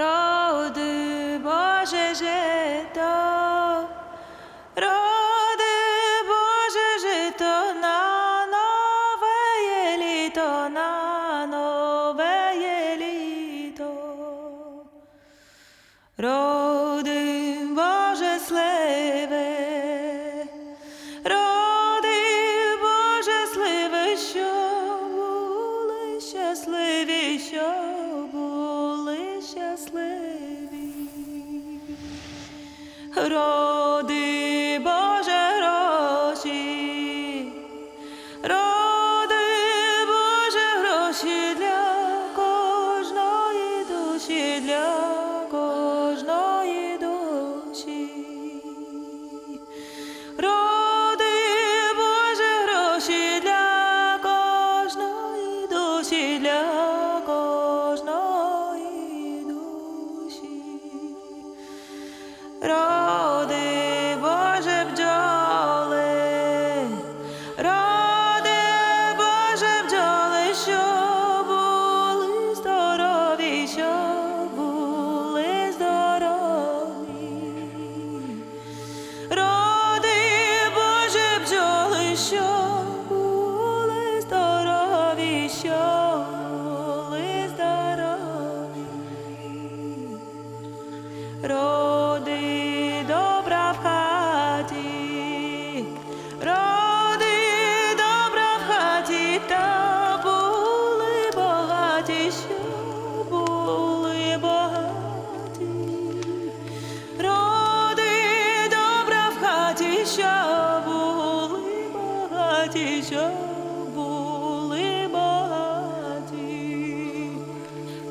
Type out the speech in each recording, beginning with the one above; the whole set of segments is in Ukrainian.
роди Боже жито, Роди Боже гроші, роди Боже гроші для кожної душі, для кожної душі. Роди Боже гроші для кожної для Роди Боже бджоли, роди Боже бджоли, що були здорові, що. Роди Боже бджоли, що були що були багаті.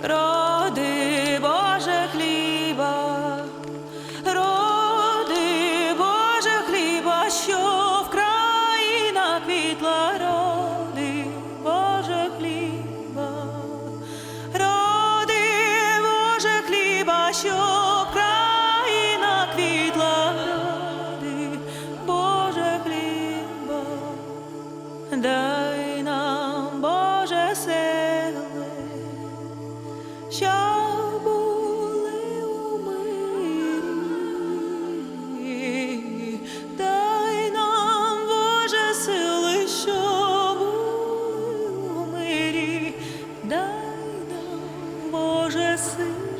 Роди Боже хліба, роди Боже хліба, що в країнах квітла, роди Боже хліба, роди Боже хліба, що Боже син.